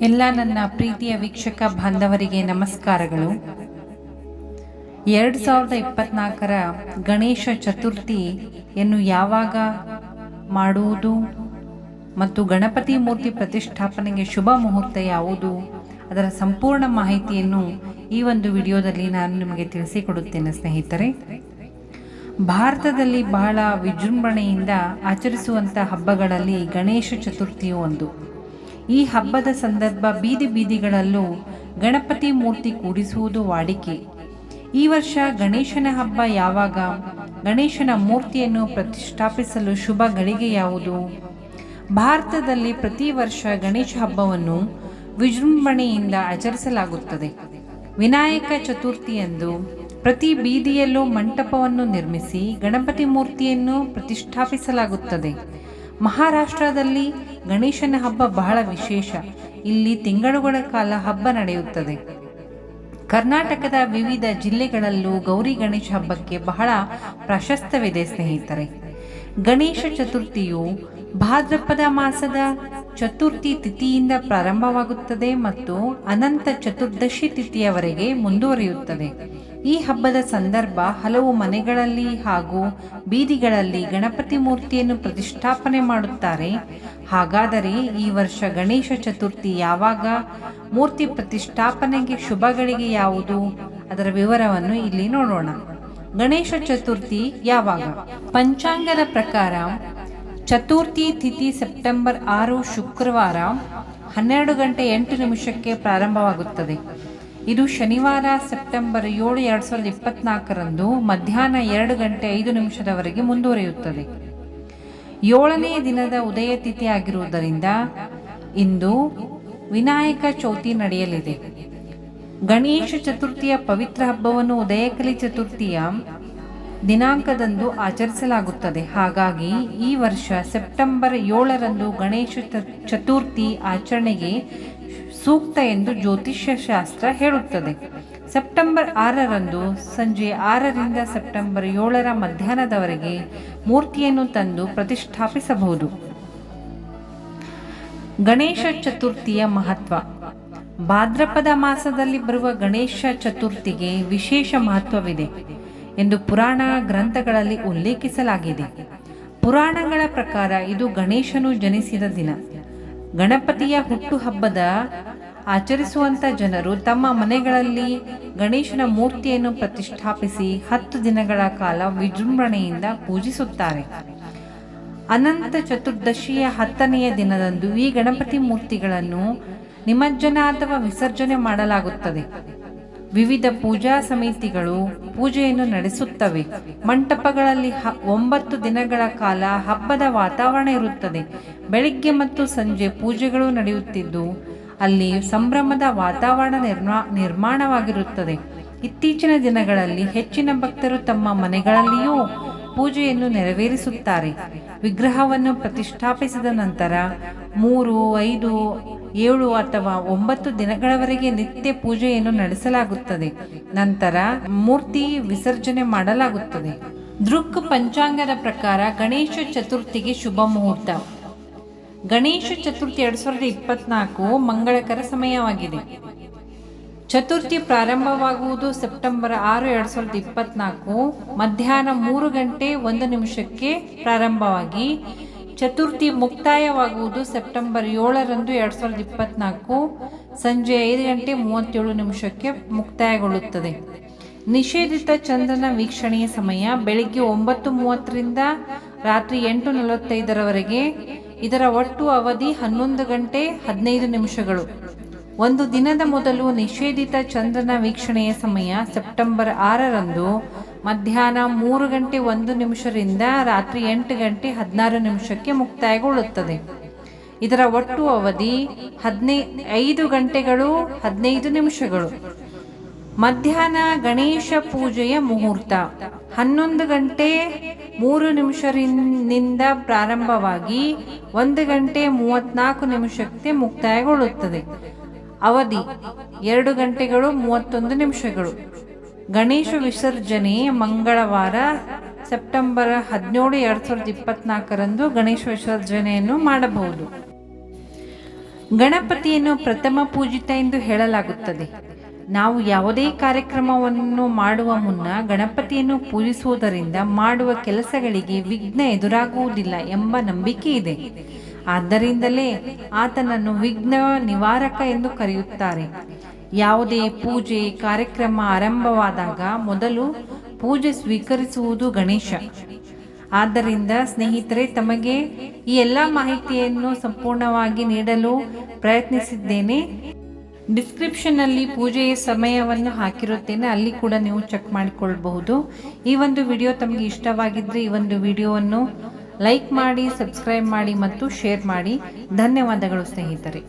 ಎಲ್ಲ ನನ್ನ ಪ್ರೀತಿಯ ವೀಕ್ಷಕ ಬಾಂಧವರಿಗೆ ನಮಸ್ಕಾರಗಳು. ಎರಡು ಸಾವಿರದ ಇಪ್ಪತ್ನಾಲ್ಕರ ಗಣೇಶ ಚತುರ್ಥಿಯನ್ನು ಯಾವಾಗ ಮಾಡುವುದು ಮತ್ತು ಗಣಪತಿ ಮೂರ್ತಿ ಪ್ರತಿಷ್ಠಾಪನೆಗೆ ಶುಭ ಮುಹೂರ್ತ ಯಾವುದು? ಅದರ ಸಂಪೂರ್ಣ ಮಾಹಿತಿಯನ್ನು ಈ ಒಂದು ವಿಡಿಯೋದಲ್ಲಿ ನಾನು ನಿಮಗೆ ತಿಳಿಸಿಕೊಡುತ್ತೇನೆ ಸ್ನೇಹಿತರೆ. ಭಾರತದಲ್ಲಿ ಬಹಳ ವಿಜೃಂಭಣೆಯಿಂದ ಆಚರಿಸುವಂಥ ಹಬ್ಬಗಳಲ್ಲಿ ಗಣೇಶ ಚತುರ್ಥಿಯು ಒಂದು. ಈ ಹಬ್ಬದ ಸಂದರ್ಭ ಬೀದಿ ಬೀದಿಗಳಲ್ಲೂ ಗಣಪತಿ ಮೂರ್ತಿ ಕೂಡಿಸುವುದು ವಾಡಿಕೆ. ಈ ವರ್ಷ ಗಣೇಶನ ಹಬ್ಬ ಯಾವಾಗ ಗಣೇಶನ ಮೂರ್ತಿಯನ್ನು ಪ್ರತಿಷ್ಠಾಪಿಸಲು ಶುಭ ಗಳಿಗೆ ಯಾವುದು? ಭಾರತದಲ್ಲಿ ಪ್ರತಿ ವರ್ಷ ಗಣೇಶ ಹಬ್ಬವನ್ನು ವಿಜೃಂಭಣೆಯಿಂದ ಆಚರಿಸಲಾಗುತ್ತದೆ. ವಿನಾಯಕ ಚತುರ್ಥಿಯಂದು ಪ್ರತಿ ಬೀದಿಯಲ್ಲೂ ಮಂಟಪವನ್ನು ನಿರ್ಮಿಸಿ ಗಣಪತಿ ಮೂರ್ತಿಯನ್ನು ಪ್ರತಿಷ್ಠಾಪಿಸಲಾಗುತ್ತದೆ. ಮಹಾರಾಷ್ಟ್ರದಲ್ಲಿ ಗಣೇಶನ ಹಬ್ಬ ಬಹಳ ವಿಶೇಷ. ಇಲ್ಲಿ ತಿಂಗಳುಗಳ ಕಾಲ ಹಬ್ಬ ನಡೆಯುತ್ತದೆ. ಕರ್ನಾಟಕದ ವಿವಿಧ ಜಿಲ್ಲೆಗಳಲ್ಲೂ ಗೌರಿ ಗಣೇಶ ಹಬ್ಬಕ್ಕೆ ಬಹಳ ಪ್ರಶಸ್ತವಿದೆ ಸ್ನೇಹಿತರೆ. ಗಣೇಶ ಚತುರ್ಥಿಯು ಭಾದ್ರಪದ ಮಾಸದ ಚತುರ್ಥಿ ತಿಥಿಯಿಂದ ಪ್ರಾರಂಭವಾಗುತ್ತದೆ ಮತ್ತು ಅನಂತ ಚತುರ್ದಶಿ ತಿಥಿಯವರೆಗೆ ಮುಂದುವರಿಯುತ್ತದೆ. ಈ ಹಬ್ಬದ ಸಂದರ್ಭ ಹಲವು ಮನೆಗಳಲ್ಲಿ ಹಾಗೂ ಬೀದಿಗಳಲ್ಲಿ ಗಣಪತಿ ಮೂರ್ತಿಯನ್ನು ಪ್ರತಿಷ್ಠಾಪನೆ ಮಾಡುತ್ತಾರೆ. ಹಾಗಾದರೆ ಈ ವರ್ಷ ಗಣೇಶ ಚತುರ್ಥಿ ಯಾವಾಗ? ಮೂರ್ತಿ ಪ್ರತಿಷ್ಠಾಪನೆಗೆ ಶುಭಗಳಿಗೆ ಯಾವುದು? ಅದರ ವಿವರವನ್ನು ಇಲ್ಲಿ ನೋಡೋಣ. ಗಣೇಶ ಚತುರ್ಥಿ ಯಾವಾಗ? ಪಂಚಾಂಗದ ಪ್ರಕಾರ ಚತುರ್ಥಿ ತಿಥಿ ಸೆಪ್ಟೆಂಬರ್ ಆರು ಶುಕ್ರವಾರ ಹನ್ನೆರಡು ಗಂಟೆ ಎಂಟು ನಿಮಿಷಕ್ಕೆ ಪ್ರಾರಂಭವಾಗುತ್ತದೆ. ಇದು ಶನಿವಾರ ಸೆಪ್ಟೆಂಬರ್ ಏಳು ಎರಡು ಸಾವಿರದ ಇಪ್ಪತ್ನಾಲ್ಕರಂದು ಮಧ್ಯಾಹ್ನ ಎರಡು ಗಂಟೆ ಐದು ನಿಮಿಷದವರೆಗೆ ಮುಂದುವರಿಯುತ್ತದೆ. ಏಳನೇ ದಿನದ ಉದಯ ತಿಥಿ ಆಗಿರುವುದರಿಂದ ಇಂದು ವಿನಾಯಕ ಚೌತಿ ನಡೆಯಲಿದೆ. ಗಣೇಶ ಚತುರ್ಥಿಯ ಪವಿತ್ರ ಹಬ್ಬವನ್ನು ಉದಯಕಲಿ ಚತುರ್ಥಿಯ ದಿನಾಂಕದಂದು ಆಚರಿಸಲಾಗುತ್ತದೆ. ಹಾಗಾಗಿ ಈ ವರ್ಷ ಸೆಪ್ಟೆಂಬರ್ ಏಳರಂದು ಗಣೇಶ ಚತುರ್ಥಿ ಆಚರಣೆಗೆ ಸೂಕ್ತ ಎಂದು ಜ್ಯೋತಿಷ್ಯ ಶಾಸ್ತ್ರ ಹೇಳುತ್ತದೆ. ಸೆಪ್ಟೆಂಬರ್ ಆರರಂದು ಸಂಜೆ ಆರರಿಂದ ಸೆಪ್ಟೆಂಬರ್ ಏಳರ ಮಧ್ಯಾಹ್ನದವರೆಗೆ ಮೂರ್ತಿಯನ್ನು ತಂದು ಪ್ರತಿಷ್ಠಾಪಿಸಬಹುದು. ಗಣೇಶ ಚತುರ್ಥಿಯ ಮಹತ್ವ. ಭಾದ್ರಪದ ಮಾಸದಲ್ಲಿ ಬರುವ ಗಣೇಶ ಚತುರ್ಥಿಗೆ ವಿಶೇಷ ಮಹತ್ವವಿದೆ. ಎಂದು ಪುರಾಣ ಗ್ರಂಥಗಳಲ್ಲಿ ಉಲ್ಲೇಖಿಸಲಾಗಿದೆ. ಪುರಾಣಗಳ ಪ್ರಕಾರ ಇದು ಗಣೇಶನು ಜನಿಸಿದ ದಿನ. ಗಣಪತಿಯ ಹುಟ್ಟುಹಬ್ಬದ ಆಚರಿಸುವಂತ ಜನರು ತಮ್ಮ ಮನೆಗಳಲ್ಲಿ ಗಣೇಶನ ಮೂರ್ತಿಯನ್ನು ಪ್ರತಿಷ್ಠಾಪಿಸಿ ಹತ್ತು ದಿನಗಳ ಕಾಲ ವಿಜೃಂಭಣೆಯಿಂದ ಪೂಜಿಸುತ್ತಾರೆ. ಅನಂತ ಚತುರ್ದಶಿಯ ಹತ್ತನೆಯ ದಿನದಂದು ಈ ಗಣಪತಿ ಮೂರ್ತಿಗಳನ್ನು ನಿಮಜ್ಜನ ಅಥವಾ ವಿಸರ್ಜನೆ ಮಾಡಲಾಗುತ್ತದೆ. ವಿವಿಧ ಪೂಜಾ ಸಮಿತಿಗಳು ಪೂಜೆಯನ್ನು ನಡೆಸುತ್ತವೆ. ಮಂಟಪಗಳಲ್ಲಿ ಒಂಬತ್ತು ದಿನಗಳ ಕಾಲ ಹಬ್ಬದ ವಾತಾವರಣ ಇರುತ್ತದೆ. ಬೆಳಿಗ್ಗೆ ಮತ್ತು ಸಂಜೆ ಪೂಜೆಗಳು ನಡೆಯುತ್ತಿದ್ದು, ಅಲ್ಲಿ ಸಂಭ್ರಮದ ವಾತಾವರಣ ನಿರ್ಮಾ, ನಿರ್ಮಾಣವಾಗಿರುತ್ತದೆ. ಇತ್ತೀಚಿನ ದಿನಗಳಲ್ಲಿ ಹೆಚ್ಚಿನ ಭಕ್ತರು ತಮ್ಮ ಮನೆಗಳಲ್ಲಿಯೂ ಪೂಜೆಯನ್ನು ನೆರವೇರಿಸುತ್ತಾರೆ. ವಿಗ್ರಹವನ್ನು ಪ್ರತಿಷ್ಠಾಪಿಸಿದ ನಂತರ ಮೂರು, ಐದು ಏಳು ಅಥವಾ ಒಂಬತ್ತು ದಿನಗಳವರೆಗೆ ನಿತ್ಯ ಪೂಜೆಯನ್ನು ನಡೆಸಲಾಗುತ್ತದೆ. ನಂತರ ಮೂರ್ತಿ ವಿಸರ್ಜನೆ ಮಾಡಲಾಗುತ್ತದೆ. ದೃಕ್ ಪಂಚಾಂಗದ ಪ್ರಕಾರ ಗಣೇಶ ಚತುರ್ಥಿಗೆ ಶುಭ ಮುಹೂರ್ತ. ಗಣೇಶ ಚತುರ್ಥಿ ಎರಡ್ ಸಾವಿರದ ಇಪ್ಪತ್ನಾಲ್ಕು ಮಂಗಳಕರ ಸಮಯವಾಗಿದೆ. ಚತುರ್ಥಿ ಪ್ರಾರಂಭವಾಗುವುದು ಸೆಪ್ಟೆಂಬರ್ ಆರು ಎರಡು ಸಾವಿರದ ಇಪ್ಪತ್ನಾಲ್ಕು ಮಧ್ಯಾಹ್ನ ಮೂರು ಗಂಟೆ ಒಂದು ನಿಮಿಷಕ್ಕೆ ಪ್ರಾರಂಭವಾಗಿ ಚತುರ್ಥಿ ಮುಕ್ತಾಯವಾಗುವುದು ಸೆಪ್ಟೆಂಬರ್ ಏಳರಂದು ಎರಡು ಸಾವಿರದ ಇಪ್ಪತ್ನಾಲ್ಕು. ಸಂಜೆ ಐದು ಗಂಟೆ ಮೂವತ್ತೇಳು ನಿಮಿಷಕ್ಕೆ ಮುಕ್ತಾಯಗೊಳ್ಳುತ್ತದೆ. ನಿಷೇಧಿತ ಚಂದ್ರನ ವೀಕ್ಷಣೆಯ ಸಮಯ ಬೆಳಿಗ್ಗೆ ಒಂಬತ್ತು ಮೂವತ್ತರಿಂದ ರಾತ್ರಿ ಎಂಟು ನಲವತ್ತೈದರವರೆಗೆ. ಇದರ ಒಟ್ಟು ಅವಧಿ ಹನ್ನೊಂದು ಗಂಟೆ ಹದಿನೈದು ನಿಮಿಷಗಳು. ಒಂದು ದಿನದ ಮೊದಲು ನಿಷೇಧಿತ ಚಂದ್ರನ ವೀಕ್ಷಣೆಯ ಸಮಯ ಸೆಪ್ಟೆಂಬರ್ ಆರರಂದು. ಮಧ್ಯಾಹ್ನ ಮೂರು ಗಂಟೆ ಒಂದು ನಿಮಿಷದಿಂದ ರಾತ್ರಿ ಎಂಟು ಗಂಟೆ ಹದಿನಾರು ನಿಮಿಷಕ್ಕೆ ಮುಕ್ತಾಯಗೊಳ್ಳುತ್ತದೆ. ಇದರ ಒಟ್ಟು ಅವಧಿ ಹದಿನೈ, ಐದು ಗಂಟೆಗಳು, ಹದಿನೈದು ನಿಮಿಷಗಳು. ಮಧ್ಯಾಹ್ನ ಗಣೇಶ ಪೂಜೆಯ ಮುಹೂರ್ತ. ಹನ್ನೊಂದು ಗಂಟೆ ಮೂರು ನಿಮಿಷರಿಂದ ಪ್ರಾರಂಭವಾಗಿ ಒಂದು ಗಂಟೆ ಮೂವತ್ನಾಲ್ಕು ನಿಮಿಷಕ್ಕೆ ಮುಕ್ತಾಯಗೊಳ್ಳುತ್ತದೆ. ಅವಧಿ ಎರಡು ಗಂಟೆಗಳು ಮೂವತ್ತೊಂದು ನಿಮಿಷಗಳು. ಗಣೇಶ ವಿಸರ್ಜನೆ ಮಂಗಳವಾರ, ಸೆಪ್ಟೆಂಬರ್ ಹದಿನೇಳು, ಎರಡು ಸಾವಿರದ ಇಪ್ಪತ್ನಾಲ್ಕರಂದು ಗಣೇಶ ವಿಸರ್ಜನೆಯನ್ನು ಮಾಡಬಹುದು. ಗಣಪತಿಯನ್ನು ಪ್ರಥಮ ಪೂಜಿತ ಎಂದು ಹೇಳಲಾಗುತ್ತದೆ. ನಾವು ಯಾವುದೇ ಕಾರ್ಯಕ್ರಮವನ್ನು ಮಾಡುವ ಮುನ್ನ ಗಣಪತಿಯನ್ನು ಪೂಜಿಸುವುದರಿಂದ ಮಾಡುವ ಕೆಲಸಗಳಿಗೆ ವಿಘ್ನ ಎದುರಾಗುವುದಿಲ್ಲ ಎಂಬ ನಂಬಿಕೆ ಇದೆ. ಆದ್ದರಿಂದಲೇ ಆತನನ್ನು ವಿಘ್ನ ನಿವಾರಕ ಎಂದು ಕರೆಯುತ್ತಾರೆ. ಯಾವುದೇ ಪೂಜೆ ಕಾರ್ಯಕ್ರಮ ಆರಂಭವಾದಾಗ ಮೊದಲು ಪೂಜೆ ಸ್ವೀಕರಿಸುವುದು ಗಣೇಶ. ಆದ್ದರಿಂದ ಸ್ನೇಹಿತರೆ, ತಮಗೆ ಈ ಎಲ್ಲ ಮಾಹಿತಿಯನ್ನು ಸಂಪೂರ್ಣವಾಗಿ ನೀಡಲು ಪ್ರಯತ್ನಿಸಿದ್ದೇನೆ. ಡಿಸ್ಕ್ರಿಪ್ಷನ್ನಲ್ಲಿ ಪೂಜೆಯ ಸಮಯವನ್ನು ಹಾಕಿರುತ್ತೇನೆ. ಅಲ್ಲಿ ಕೂಡ ನೀವು ಚೆಕ್ ಮಾಡಿಕೊಳ್ಳಬಹುದು ಈ ಒಂದು ವಿಡಿಯೋ ತಮಗೆ ಇಷ್ಟವಾಗಿದ್ದರೆ ಈ ಒಂದು ವಿಡಿಯೋವನ್ನು ಲೈಕ್ ಮಾಡಿ, ಸಬ್ಸ್ಕ್ರೈಬ್ ಮಾಡಿ ಮತ್ತು ಶೇರ್ ಮಾಡಿ. ಧನ್ಯವಾದಗಳು ಸ್ನೇಹಿತರೆ.